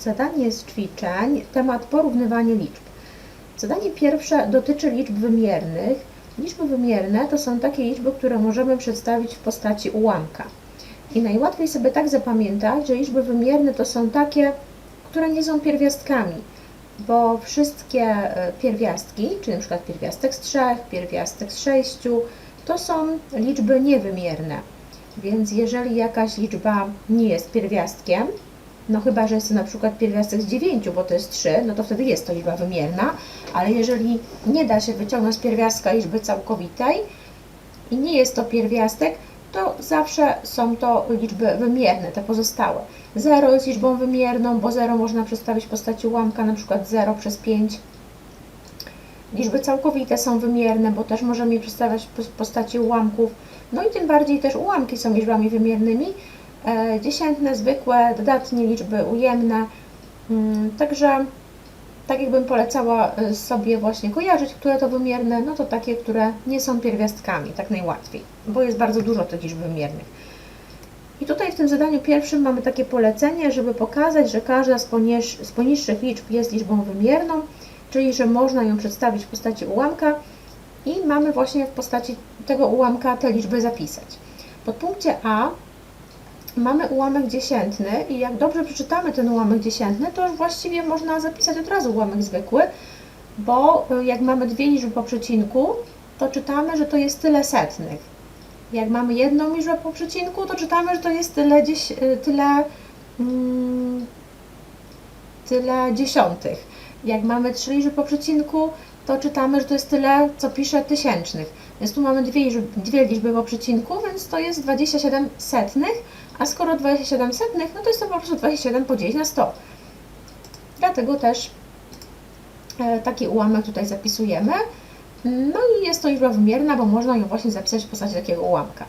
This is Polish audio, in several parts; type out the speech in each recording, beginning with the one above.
Zadanie z ćwiczeń, temat porównywanie liczb. Zadanie pierwsze dotyczy liczb wymiernych. Liczby wymierne to są takie liczby, które możemy przedstawić w postaci ułamka. I najłatwiej sobie tak zapamiętać, że liczby wymierne to są takie, które nie są pierwiastkami, bo wszystkie e, pierwiastki, czyli przykład pierwiastek z trzech, pierwiastek z sześciu, to są liczby niewymierne. Więc jeżeli jakaś liczba nie jest pierwiastkiem, no chyba, że jest to na przykład pierwiastek z 9, bo to jest 3, no to wtedy jest to liczba wymierna, ale jeżeli nie da się wyciągnąć z pierwiastka liczby całkowitej i nie jest to pierwiastek, to zawsze są to liczby wymierne, te pozostałe. 0 jest liczbą wymierną, bo 0 można przedstawić w postaci ułamka, na przykład 0 przez 5. Liczby całkowite są wymierne, bo też możemy je przedstawiać w postaci ułamków. No i tym bardziej też ułamki są liczbami wymiernymi. E, dziesiętne, zwykłe, dodatnie liczby ujemne. Mm, Także tak jakbym polecała y, sobie właśnie kojarzyć, które to wymierne, no to takie, które nie są pierwiastkami, tak najłatwiej, bo jest bardzo dużo tych liczb wymiernych. I tutaj w tym zadaniu pierwszym mamy takie polecenie, żeby pokazać, że każda z, poniż, z poniższych liczb jest liczbą wymierną, czyli że można ją przedstawić w postaci ułamka i mamy właśnie w postaci tego ułamka te liczby zapisać. Pod punkcie A mamy ułamek dziesiętny i jak dobrze przeczytamy ten ułamek dziesiętny, to już właściwie można zapisać od razu ułamek zwykły, bo y, jak mamy dwie liczby po przecinku, to czytamy, że to jest tyle setnych. Jak mamy jedną liczbę po przecinku, to czytamy, że to jest tyle, dzies, y, tyle, mm, tyle dziesiątych. Jak mamy trzy liczby po przecinku, to czytamy, że to jest tyle, co pisze tysięcznych. Więc tu mamy dwie liczby, dwie liczby po przecinku, więc to jest 27 setnych, a skoro 27 setnych, no to jest to po prostu 27 podzielić na 100. Dlatego też e, taki ułamek tutaj zapisujemy. No i jest to liczba wymierna, bo można ją właśnie zapisać w postaci takiego ułamka.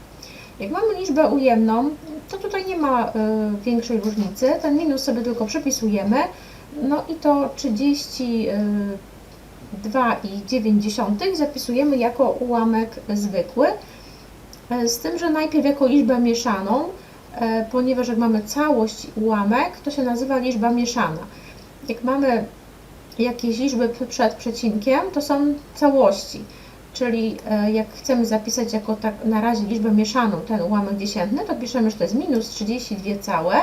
Jak mamy liczbę ujemną, to tutaj nie ma y, większej różnicy. Ten minus sobie tylko przypisujemy. No i to 32,9 zapisujemy jako ułamek zwykły. Y, z tym, że najpierw jako liczbę mieszaną, ponieważ jak mamy całość ułamek, to się nazywa liczba mieszana. Jak mamy jakieś liczby przed przecinkiem, to są całości. Czyli e, jak chcemy zapisać jako tak na razie liczbę mieszaną ten ułamek dziesiętny, to piszemy, że to jest minus 32 całe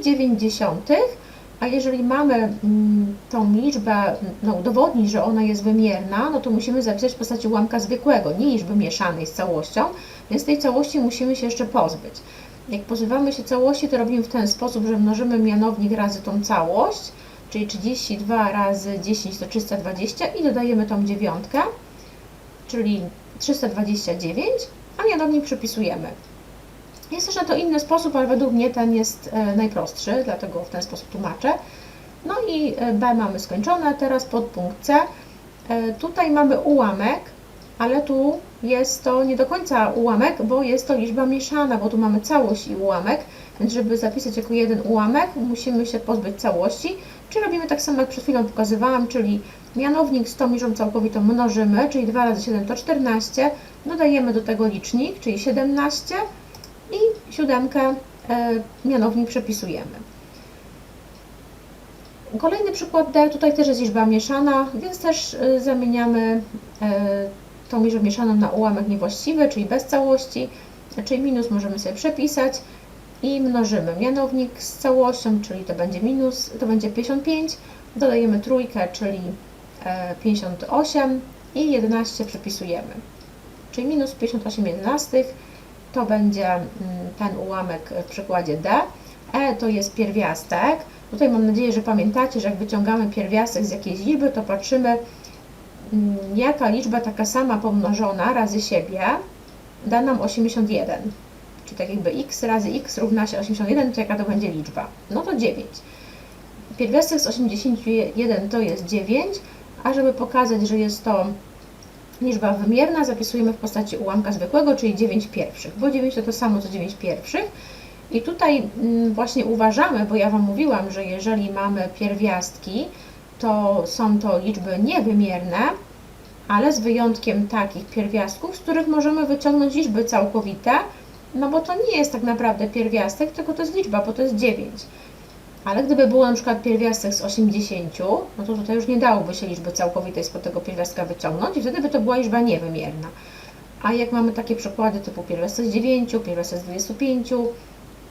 i 9 dziesiątych, a jeżeli mamy mm, tą liczbę, no udowodnić, że ona jest wymierna, no to musimy zapisać w postaci ułamka zwykłego, nie liczby mieszanej z całością, więc tej całości musimy się jeszcze pozbyć. Jak pozbywamy się całości, to robimy w ten sposób, że mnożymy mianownik razy tą całość, czyli 32 razy 10 to 320 i dodajemy tą dziewiątkę, czyli 329, a mianownik przypisujemy. Jest też na to inny sposób, ale według mnie ten jest e, najprostszy, dlatego w ten sposób tłumaczę. No i e, B mamy skończone, teraz podpunkt C. E, tutaj mamy ułamek, ale tu jest to nie do końca ułamek, bo jest to liczba mieszana, bo tu mamy całość i ułamek, więc żeby zapisać jako jeden ułamek, musimy się pozbyć całości, Czyli robimy tak samo jak przed chwilą pokazywałam, czyli mianownik z tą liczbą całkowitą mnożymy, czyli 2 razy 7 to 14, dodajemy do tego licznik, czyli 17 i siódemkę e, mianownik przepisujemy. Kolejny przykład D, tutaj też jest liczba mieszana, więc też e, zamieniamy e, tą liczbę mieszaną na ułamek niewłaściwy, czyli bez całości, czyli minus możemy sobie przepisać, i mnożymy mianownik z całością, czyli to będzie minus, to będzie 55, dodajemy trójkę, czyli 58 e, i 11 przepisujemy. Czyli minus 58 jedenastych to będzie mm, ten ułamek w przykładzie D. E to jest pierwiastek. Tutaj mam nadzieję, że pamiętacie, że jak wyciągamy pierwiastek z jakiejś liczby, to patrzymy, jaka liczba taka sama pomnożona razy siebie da nam 81 czyli tak jakby x razy x równa się 81, to jaka to będzie liczba? No to 9. Pierwiastek z 81 to jest 9, a żeby pokazać, że jest to liczba wymierna, zapisujemy w postaci ułamka zwykłego, czyli 9 pierwszych, bo 9 to to samo co 9 pierwszych. I tutaj mm, właśnie uważamy, bo ja Wam mówiłam, że jeżeli mamy pierwiastki, to są to liczby niewymierne, ale z wyjątkiem takich pierwiastków, z których możemy wyciągnąć liczby całkowite, no bo to nie jest tak naprawdę pierwiastek, tylko to jest liczba, bo to jest 9. Ale gdyby było na przykład pierwiastek z 80, no to tutaj już nie dałoby się liczby całkowitej spod tego pierwiastka wyciągnąć i wtedy by to była liczba niewymierna. A jak mamy takie przykłady typu pierwiastek z 9, pierwiastek z 25,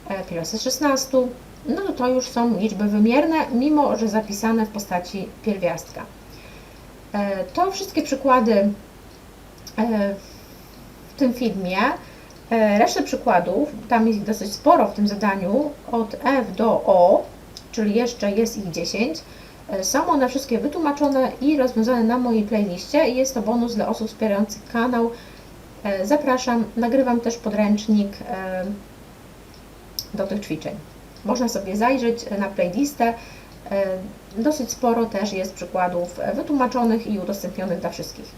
e, pierwiastek z 16, no to już są liczby wymierne, mimo że zapisane w postaci pierwiastka. E, To wszystkie przykłady e, w tym filmie. E, Resztę przykładów, tam jest ich dosyć sporo w tym zadaniu, od F do O, czyli jeszcze jest ich 10. E, Są one wszystkie wytłumaczone i rozwiązane na mojej playliście jest to bonus dla osób wspierających kanał. Zapraszam, nagrywam też podręcznik do tych ćwiczeń. Można sobie zajrzeć na playlistę. E, Dosyć sporo też jest przykładów e, wytłumaczonych i udostępnionych dla wszystkich.